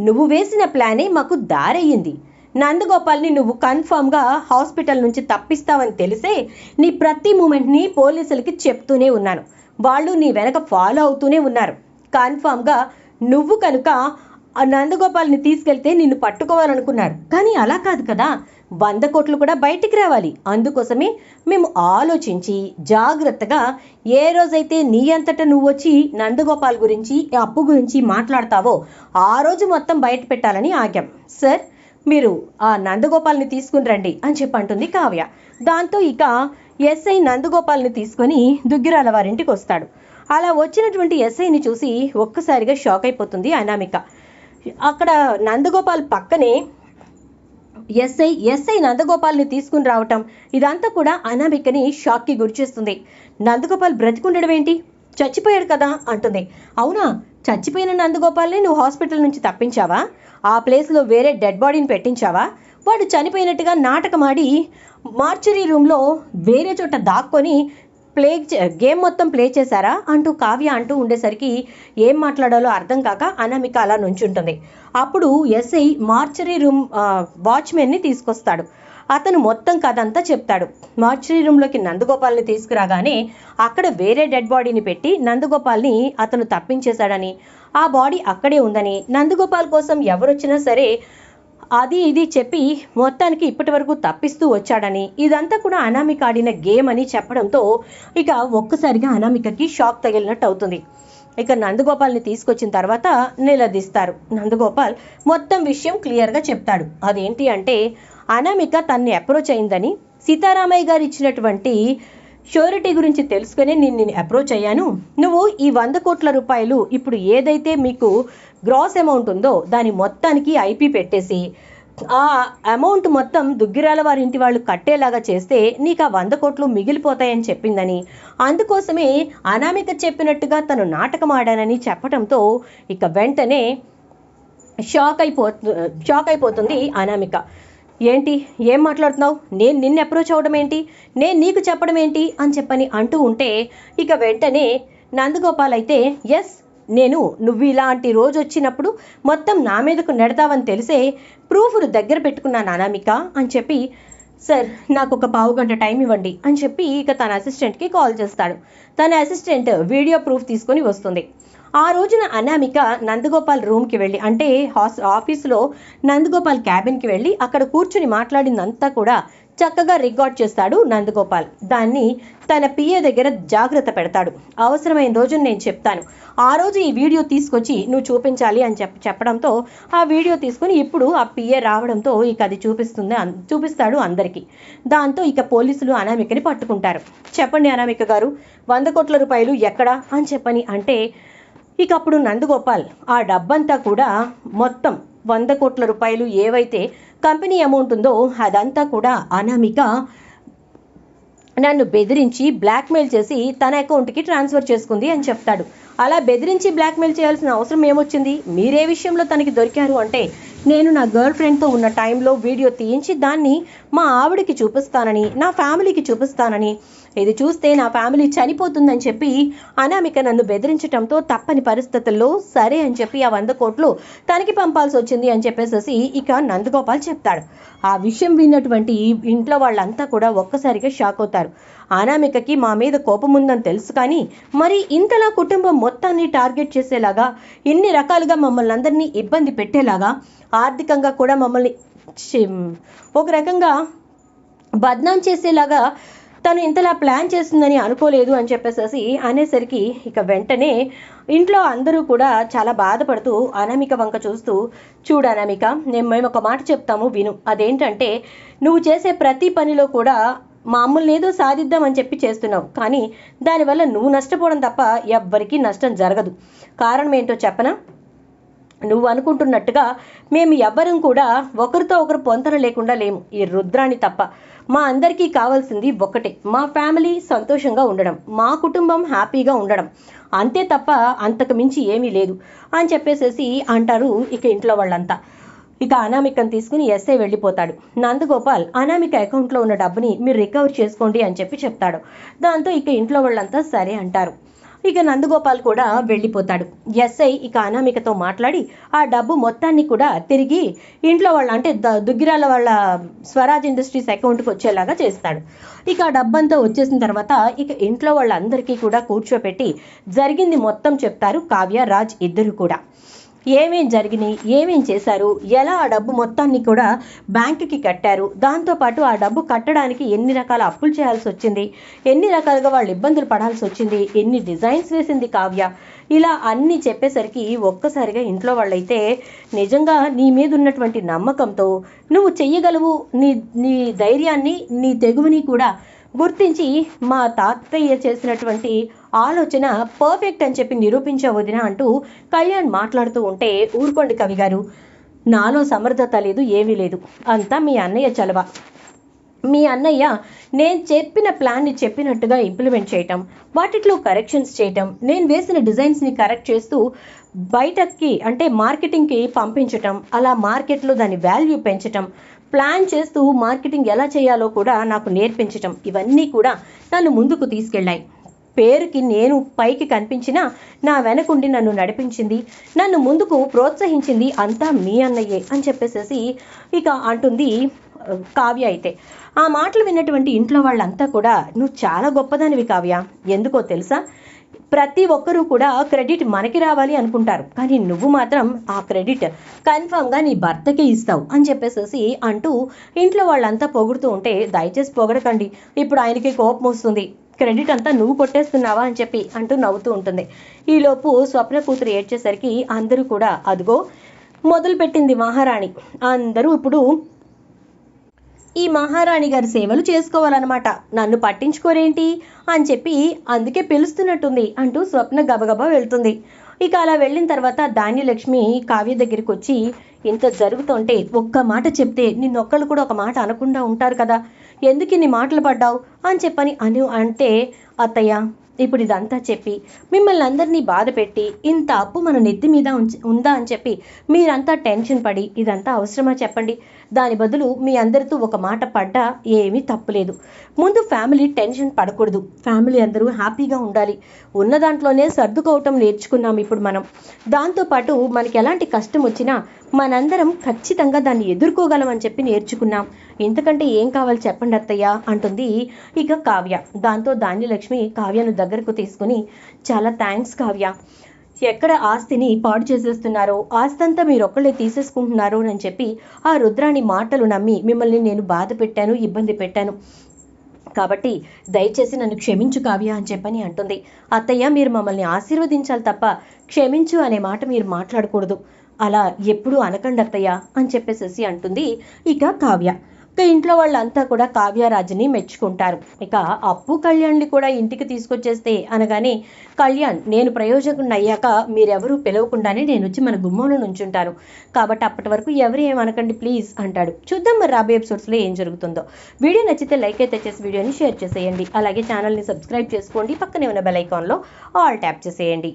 నువ్వు వేసిన ప్లానే మాకు దారయ్యింది నందగోపాల్ని నువ్వు కన్ఫామ్గా హాస్పిటల్ నుంచి తప్పిస్తావని తెలిసే నీ ప్రతి మూమెంట్ని పోలీసులకి చెప్తూనే ఉన్నాను. వాళ్ళు నీ వెనక ఫాలో అవుతూనే ఉన్నారు. కన్ఫామ్గా నువ్వు కనుక ఆ నందగోపాల్ని తీసుకెళ్తే నిన్ను పట్టుకోవాలనుకున్నారు. కానీ అలా కాదు కదా. వంద కోట్లు కూడా బయటికి రావాలి. అందుకోసమే మేము ఆలోచించి జాగ్రత్తగా ఏ రోజైతే నీ అంతటా నువ్వు వచ్చి నందగోపాల్ గురించి ఈ అప్పు గురించి మాట్లాడతావో ఆ రోజు మొత్తం బయట పెట్టాలని ఆగాం. సార్ మీరు ఆ నందగోపాల్ని తీసుకుని రండి అని చెప్పి అంటుంది కావ్య. దాంతో ఇక ఎస్ఐ నందగోపాల్ని తీసుకొని దుగ్గిరాల వారింటికి వస్తాడు. అలా వచ్చినటువంటి ఎస్ఐని చూసి ఒక్కసారిగా షాక్ అయిపోతుంది అనామిక. అక్కడ నందగోపాల్ పక్కనే ఎస్ఐ ఎస్ఐ నందగోపాల్ని తీసుకుని రావటం ఇదంతా కూడా అనామికని షాక్కి గురిచేస్తుంది. నందగోపాల్ బ్రతికుండడం ఏంటి? చచ్చిపోయాడు కదా అంటుంది. అవునా? చచ్చిపోయిన నందగోపాల్ని నువ్వు హాస్పిటల్ నుంచి తప్పించావా? ఆ ప్లేస్లో వేరే డెడ్ బాడీని పెట్టించావా? వాడు చనిపోయినట్టుగా నాటకమాడి మార్చరీ రూమ్లో వేరే చోట దాక్కొని ప్లే చే- గేమ్ మొత్తం ప్లే చేశారా? అంటూ కావ్య అంటూ ఉండేసరికి ఏం మాట్లాడాలో అర్థం కాక అనామిక అలా నుంచుంటుంది. అప్పుడు ఎస్ఐ మార్చరీ రూమ్ వాచ్మెన్ని తీసుకొస్తాడు. అతను మొత్తం కథ అంతా చెప్తాడు. మార్చరీ రూమ్లోకి నందగోపాల్ని తీసుకురాగానే అక్కడ వేరే డెడ్ బాడీని పెట్టి నందగోపాల్ని అతను తప్పించేశాడని ఆ బాడీ అక్కడే ఉందని నందగోపాల్ కోసం ఎవరొచ్చినా సరే అది ఇది చెప్పి మొత్తానికి ఇప్పటి వరకు తప్పిస్తూ వచ్చాడని ఇదంతా కూడా అనామిక ఆడిన గేమ్ అని చెప్పడంతో ఇక ఒక్కసారిగా అనామికకి షాక్ తగిలినట్టు అవుతుంది. ఇక నందగోపాల్ని తీసుకొచ్చిన తర్వాత నిలదీస్తారు. నందగోపాల్ మొత్తం విషయం క్లియర్గా చెప్తాడు. అదేంటి అంటే అనామిక తన్ని అప్రోచ్ అయిందని సీతారామయ్య గారు ఇచ్చినటువంటి షూరిటీ గురించి తెలుసుకుని నేను నేను అప్రోచ్ అయ్యాను. నువ్వు ఈ వంద కోట్ల రూపాయలు ఇప్పుడు ఏదైతే మీకు గ్రాస్ అమౌంట్ ఉందో దాని మొత్తానికి ఐపీ పెట్టేసి ఆ అమౌంట్ మొత్తం దుగ్గిరాల వారి ఇంటి వాళ్ళు కట్టేలాగా చేస్తే నీకు ఆ వంద కోట్లు మిగిలిపోతాయని చెప్పిందని. అందుకోసమే అనామిక చెప్పినట్టుగా తను నాటకం ఆడానని చెప్పడంతో ఇక వెంటనే షాక్ అయిపో షాక్ అయిపోతుంది అనామిక. ఏంటి? ఏం మాట్లాడుతున్నావు? నేను నిన్ను అప్రోచ్ అవ్వడం ఏంటి? నేను నీకు చెప్పడం ఏంటి? అని చెప్పని అంటూ ఉంటే ఇక వెంటనే నందగోపాల్ అయితే ఎస్ నేను నువ్వు ఇలాంటి రోజు వచ్చినప్పుడు మొత్తం నా మీదకు నెడతావని తెలిసే ప్రూఫ్ను దగ్గర పెట్టుకున్నాను అనామిక అని చెప్పి సార్ నాకు ఒక పావు గంట టైం ఇవ్వండి అని చెప్పి ఇక తన అసిస్టెంట్కి కాల్ చేస్తాడు. తన అసిస్టెంట్ వీడియో ప్రూఫ్ తీసుకొని వస్తుంది. ఆ రోజున అనామిక నందగోపాల్ రూమ్కి వెళ్ళి అంటే హాస్ ఆఫీసులో నందగోపాల్ క్యాబిన్కి వెళ్ళి అక్కడ కూర్చుని మాట్లాడిందంతా కూడా చక్కగా రికార్డ్ చేస్తాడు నందగోపాల్. దాన్ని తన పిఏ దగ్గర జాగ్రత్త పెడతాడు. అవసరమైన రోజు నేను చెప్తాను. ఆ రోజు ఈ వీడియో తీసుకొచ్చి నువ్వు చూపించాలి అని చెప్ప చెప్పడంతో ఆ వీడియో తీసుకొని ఇప్పుడు ఆ పిఏ రావడంతో ఇక అది చూపిస్తుంది చూపిస్తాడు అందరికీ. దాంతో ఇక పోలీసులు అనామికని పట్టుకుంటారు. చెప్పండి అనామిక గారు వంద కోట్ల రూపాయలు ఎక్కడా అని చెప్పని అంటే ఇక అప్పుడు నందగోపాల్ ఆ డబ్బంతా కూడా మొత్తం వంద కోట్ల రూపాయలు ఏవైతే కంపెనీ అమౌంట్ ఉందో అదంతా కూడా అనామిక నన్ను బెదిరించి బ్లాక్మెయిల్ చేసి తన అకౌంట్కి ట్రాన్స్ఫర్ చేసుకుంది అని చెప్తాడు. అలా బెదిరించి బ్లాక్మెయిల్ చేయాల్సిన అవసరం ఏమొచ్చింది? మీరే విషయంలో తనకి దొరికారు అంటే నేను నా గర్ల్ ఫ్రెండ్తో ఉన్న టైంలో వీడియో తీయించి దాన్ని మా ఆవిడకి చూపిస్తానని నా ఫ్యామిలీకి చూపిస్తానని ఇది చూస్తే నా ఫ్యామిలీ చనిపోతుందని చెప్పి అనామిక నన్ను బెదిరించడంతో తప్పని పరిస్థితుల్లో సరే అని చెప్పి ఆ వంద కోట్లు తనకి పంపాల్సి వచ్చింది అని చెప్పేసేసి ఇక నందగోపాల్ చెప్తాడు. ఆ విషయం విన్నటువంటి ఇంట్లో వాళ్ళంతా కూడా ఒక్కసారిగా షాక్ అవుతారు. అనామికకి మా మీద కోపం ఉందని తెలుసు కానీ మరి ఇంతలా కుటుంబం మొత్తాన్ని టార్గెట్ చేసేలాగా ఇన్ని రకాలుగా మమ్మల్ని అందరినీ ఇబ్బంది పెట్టేలాగా ఆర్థికంగా కూడా మమ్మల్ని ఒక రకంగా బద్నాం చేసేలాగా తను ఇంతలా ప్లాన్ చేస్తుందని అనుకోలేదు అని చెప్పేసేసి అనేసరికి ఇక వెంటనే ఇంట్లో అందరూ కూడా చాలా బాధపడుతూ అనామిక వంక చూస్తూ చూడు అనామిక నేను మేము ఒక మాట చెప్తాము విను. అదేంటంటే నువ్వు చేసే ప్రతి పనిలో కూడా మామూలు ఏదో సాధిద్దామని చెప్పి చేస్తున్నావు. కానీ దానివల్ల నువ్వు నష్టపోవడం తప్ప ఎవ్వరికీ నష్టం జరగదు. కారణం ఏంటో చెప్పనా? నువ్వు అనుకుంటున్నట్టుగా మేము ఎవ్వరం కూడా ఒకరితో ఒకరు పొంతన లేకుండా లేము. ఈ రుద్రాణి తప్ప. మా అందరికీ కావాల్సింది ఒక్కటే. మా ఫ్యామిలీ సంతోషంగా ఉండడం. మా కుటుంబం హ్యాపీగా ఉండడం. అంతే తప్ప అంతకు మించి ఏమీ లేదు అని చెప్పేసేసి అంటారు ఇక ఇంట్లో వాళ్ళంతా. ఇక అనామికను తీసుకుని ఎస్ఐ వెళ్ళిపోతాడు. నందగోపాల్ అనామిక అకౌంట్లో ఉన్న డబ్బుని మీరు రికవర్ చేసుకోండి అని చెప్పి చెప్తాడు. దాంతో ఇక ఇంట్లో వాళ్ళంతా సరే అంటారు. ఇక నందగోపాల్ కూడా వెళ్ళిపోతాడు. ఎస్ఐ ఇక అనామికతో మాట్లాడి ఆ డబ్బు మొత్తాన్ని కూడా తిరిగి ఇంట్లో వాళ్ళ అంటే ద- దుగ్గిరాల వాళ్ళ స్వరాజ్ ఇండస్ట్రీస్ అకౌంట్కి వచ్చేలాగా చేస్తాడు. ఇక ఆ డబ్బంతా వచ్చేసిన తర్వాత ఇక ఇంట్లో వాళ్ళందరికీ కూడా కూర్చోపెట్టి జరిగింది మొత్తం చెప్తారు కావ్య రాజ్ ఇద్దరు కూడా. ఏమేం జరిగినాయి ఏమేం చేశారు ఎలా ఆ డబ్బు మొత్తాన్ని కూడా బ్యాంకుకి కట్టారు దాంతోపాటు ఆ డబ్బు కట్టడానికి ఎన్ని రకాల అప్పులు చేయాల్సి వచ్చింది ఎన్ని రకాలుగా వాళ్ళు ఇబ్బందులు పడాల్సి వచ్చింది ఎన్ని డిజైన్స్ వేసింది కావ్య. ఇలా అన్నీ చెప్పేసరికి ఒక్కసారిగా ఇంట్లో వాళ్ళైతే నిజంగా నీ మీద ఉన్నటువంటి నమ్మకంతో నువ్వు చెయ్యగలవు నీ నీ ధైర్యాన్ని నీ తెగువని కూడా గుర్తించి మా తాతయ్య చేసినటువంటి ఆలోచన పర్ఫెక్ట్ అని చెప్పి నిరూపించే వదిన అంటూ కళ్యాణ్ మాట్లాడుతూ ఉంటే ఊరుకోండి కవి గారు. నాలో సమర్థత లేదు ఏమీ లేదు. అంతా మీ అన్నయ్య చలవ. మీ అన్నయ్య నేను చెప్పిన ప్లాన్ని చెప్పినట్టుగా ఇంప్లిమెంట్ చేయటం వాటిలో కరెక్షన్స్ చేయటం నేను వేసిన డిజైన్స్ని కరెక్ట్ చేస్తూ బయటకి అంటే మార్కెటింగ్కి పంపించటం అలా మార్కెట్లో దాని వాల్యూ పెంచటం ప్లాన్ చేస్తూ మార్కెటింగ్ ఎలా చేయాలో కూడా నాకు నేర్పించటం ఇవన్నీ కూడా నన్ను ముందుకు తీసుకెళ్ళాయి. పేరుకి నేను పైకి కనిపించినా నా వెనకుండి నన్ను నడిపించింది నన్ను ముందుకు ప్రోత్సహించింది అంతా మీ అన్నయ్యే అని చెప్పేసేసి ఇక అంటుంది కావ్య అయితే. ఆ మాటలు విన్నటువంటి ఇంట్లో వాళ్ళంతా కూడా నువ్వు చాలా గొప్పదానివి కావ్య. ఎందుకో తెలుసా? ప్రతి ఒక్కరూ కూడా క్రెడిట్ మనకి రావాలి అనుకుంటారు. కానీ నువ్వు మాత్రం ఆ క్రెడిట్ కన్ఫామ్గా నీ భర్తకే ఇస్తావు అని చెప్పేసేసి అంటూ ఇంట్లో వాళ్ళంతా పొగుడుతూ ఉంటే దయచేసి పొగడకండి. ఇప్పుడు ఆయనకి కోపం వస్తుంది. క్రెడిట్ అంతా నువ్వు కొట్టేస్తున్నావా అని చెప్పి అంటూ నవ్వుతూ ఉంటుంది. ఈలోపు స్వప్న కూతురు ఏడ్చేసరికి అందరూ కూడా అదిగో మొదలుపెట్టింది మహారాణి. అందరూ ఇప్పుడు ఈ మహారాణి గారి సేవలు చేసుకోవాలన్నమాట. నన్ను పట్టించుకోరేంటి? అని చెప్పి అందుకే పిలుస్తున్నట్టుంది అంటూ స్వప్న గబగబా వెళ్తుంది. ఇక అలా వెళ్ళిన తర్వాత ధాన్యలక్ష్మి కావ్య దగ్గరికి వచ్చి ఇంత జరుగుతుంటే ఒక్క మాట చెప్తే నిన్నొక్కళ్ళు కూడా ఒక మాట అనకుండా ఉంటారు కదా. ఎందుకు ఇన్ని మాటలు పడ్డావు? అని చెప్పని అని అంటే అత్తయ్య ఇప్పుడు ఇదంతా చెప్పి మిమ్మల్ని అందరినీ బాధ పెట్టి ఇంత అప్పు మన నెత్తి మీద ఉంచ- ఉందా? అని చెప్పి మీరంతా టెన్షన్ పడి ఇదంతా అవసరమా చెప్పండి. దాని బదులు మీ అందరితో ఒక మాట పడ్డా ఏమీ తప్పులేదు. ముందు ఫ్యామిలీ టెన్షన్ పడకూడదు. ఫ్యామిలీ అందరూ హ్యాపీగా ఉండాలి. ఉన్న దాంట్లోనే సర్దుకోవటం నేర్చుకున్నాం ఇప్పుడు మనం. దాంతోపాటు మనకి ఎలాంటి కష్టం వచ్చినా మనందరం ఖచ్చితంగా దాన్ని ఎదుర్కోగలం చెప్పి నేర్చుకున్నాం. ఇంతకంటే ఏం కావాలి చెప్పండి అత్తయ్య? అంటుంది ఇక కావ్య. దాంతో ధాన్యలక్ష్మి కావ్యను దగ్గరకు తీసుకుని చాలా థ్యాంక్స్ కావ్య. ఎక్కడ ఆస్తిని పాడు చేసేస్తున్నారో ఆస్తి అంతా మీరు ఒక్కళ్ళే తీసేసుకుంటున్నారో అని చెప్పి ఆ రుద్రాణి మాటలు నమ్మి మిమ్మల్ని నేను బాధ పెట్టాను ఇబ్బంది పెట్టాను. కాబట్టి దయచేసి నన్ను క్షమించు కావ్య అని చెప్పని అంటుంది. అత్తయ్య మీరు మమ్మల్ని ఆశీర్వదించాలి తప్ప క్షమించు అనే మాట మీరు మాట్లాడకూడదు. అలా ఎప్పుడూ అనకండి అత్తయ్య అని చెప్పేసేసి అంటుంది ఇక కావ్య. ఇక ఇంట్లో వాళ్ళంతా కూడా కావ్యరాజుని మెచ్చుకుంటారు. ఇక అప్పు కళ్యాణ్ని కూడా ఇంటికి తీసుకొచ్చేస్తే అనగానే కళ్యాణ్ నేను ప్రయోజకుడిని అయ్యాక మీరెవరూ పిలవకుండానే నేను వచ్చి మన గుమ్మంలో నుంచుంటాను. కాబట్టి అప్పటి వరకు ఎవరు ఏమనకండి ప్లీజ్ అంటాడు. చూద్దాం మరి రాబోయే ఎపిసోడ్స్లో ఏం జరుగుతుందో. వీడియో నచ్చితే లైక్ అయితే చేసి వీడియోని షేర్ చేసేయండి. అలాగే ఛానల్ని సబ్స్క్రైబ్ చేసుకోండి. పక్కనే ఉన్న బెల్ ఐకాన్లో ఆల్ ట్యాప్ చేసేయండి.